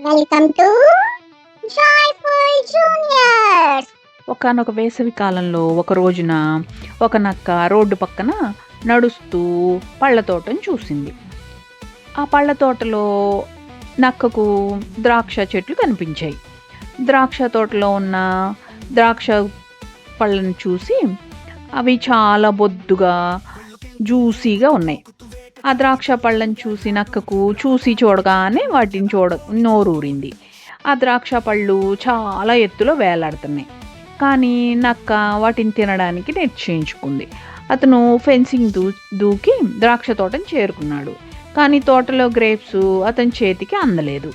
Welcome to joyful juniors ఒకనొక వేసవి కాలంలో ఒక రోజున ఒక నక్క రోడ్డు పక్కన నడుస్తూ పళ్ళ తోటను చూసింది. ఆ పళ్ళ తోటలో నక్కకు ద్రాక్ష చెట్లు కనిపించాయి. ద్రాక్ష తోటలో ఉన్న ద్రాక్ష పళ్ళను చూసి అవి చాలా బొద్దుగా జ్యూసీగా ఉన్నాయి. ఆ ద్రాక్ష పళ్ళను చూసి నక్కకు చూసి చూడగానే వాటిని చూడ నోరూరింది. ఆ ద్రాక్ష పళ్ళు చాలా ఎత్తులో వేలాడుతున్నాయి. కానీ నక్క వాటిని తినడానికి నిశ్చయించుకుంది అతను ఫెన్సింగ్ దూ దూకి ద్రాక్ష తోటను చేరుకున్నాడు. కానీ తోటలో గ్రేప్స్ అతని చేతికి అందలేదు.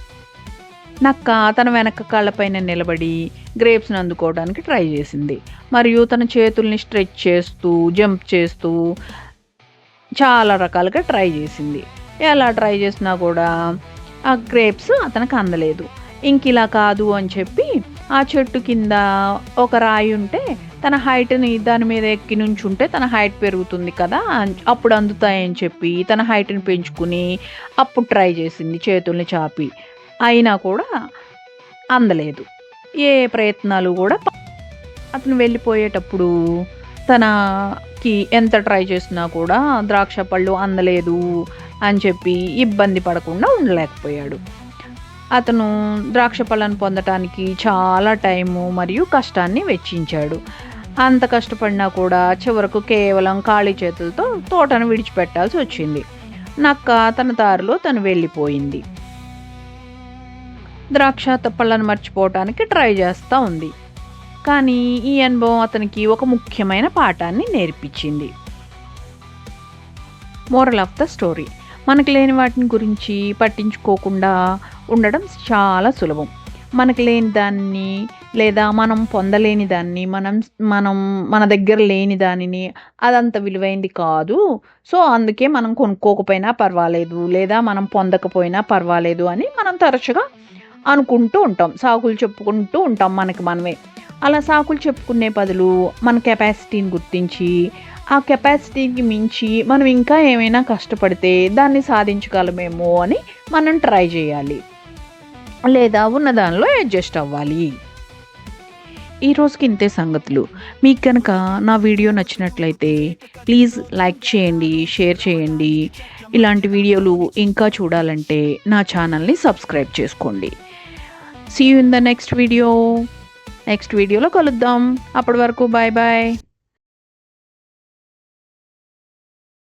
నక్క తన వెనక కాళ్ళపైన నిలబడి గ్రేప్స్ని అందుకోవడానికి ట్రై చేసింది. మరియు తన చేతుల్ని స్ట్రెచ్ చేస్తూ జంప్ చేస్తూ చాలా రకాలుగా ట్రై చేసింది. ఎలా ట్రై చేసినా కూడా ఆ గ్రేప్స్ అతనికి అందలేదు. ఇంక ఇలా కాదు అని చెప్పి ఆ చెట్టు కింద ఒక రాయి ఉంటే తన హైట్ని దాని మీద ఎక్కి ఉంటే తన హైట్ పెరుగుతుంది కదా అప్పుడు అందుతాయని చెప్పి తన హైట్ని పెంచుకుని అప్పుడు ట్రై చేసింది చేతుల్ని చాపి. అయినా కూడా అందలేదు. ఏ ప్రయత్నాలు కూడా అతను వెళ్ళిపోయేటప్పుడు తనకి ఎంత ట్రై చేసినా కూడా ద్రాక్ష పళ్ళు అందలేదు అని చెప్పి ఇబ్బంది పడకుండా ఉండలేకపోయాడు. అతను ద్రాక్ష పళ్ళను పొందటానికి చాలా టైము మరియు కష్టాన్ని వెచ్చించాడు. అంత కష్టపడినా కూడా చివరకు కేవలం ఖాళీ చేతులతో తోటను విడిచిపెట్టాల్సి వచ్చింది. నక్క తన దారిలో తను వెళ్ళిపోయింది. ద్రాక్ష పళ్ళను మర్చిపోవటానికి ట్రై చేస్తూ ఉంది. కానీ ఈ అనుభవం అతనికి ఒక ముఖ్యమైన పాఠాన్ని నేర్పించింది. మోరల్ ఆఫ్ ద స్టోరీ మనకు లేని వాటిని గురించి పట్టించుకోకుండా ఉండడం చాలా సులభం. మనకు లేని దాన్ని లేదా మనం పొందలేని దాన్ని మనం మనం మన దగ్గర లేని దానిని అదంత విలువైంది కాదు. సో అందుకే మనం కొనుక్కోకపోయినా పర్వాలేదు లేదా మనం పొందకపోయినా పర్వాలేదు అని మనం తరచుగా అనుకుంటూ ఉంటాం. సాకులు చెప్పుకుంటూ ఉంటాం మనకి మనమే. అలా సాకులు చెప్పుకునే బదులు మన కెపాసిటీని గుర్తించి ఆ కెపాసిటీకి మించి మనం ఇంకా ఏమైనా కష్టపడితే దాన్ని సాధించగలమేమో అని మనం ట్రై చేయాలి. లేదా ఉన్న దానిలో అడ్జస్ట్ అవ్వాలి. ఈరోజుకి ఇంతే సంగతులు. మీకు కనుక నా వీడియో నచ్చినట్లయితే ప్లీజ్ లైక్ చేయండి షేర్ చేయండి. ఇలాంటి వీడియోలు ఇంకా చూడాలంటే నా ఛానల్ని సబ్స్క్రైబ్ చేసుకోండి. See you in the next video next వీడియోలో కలుద్దాం. అప్పటి వరకు బాయ్ బాయ్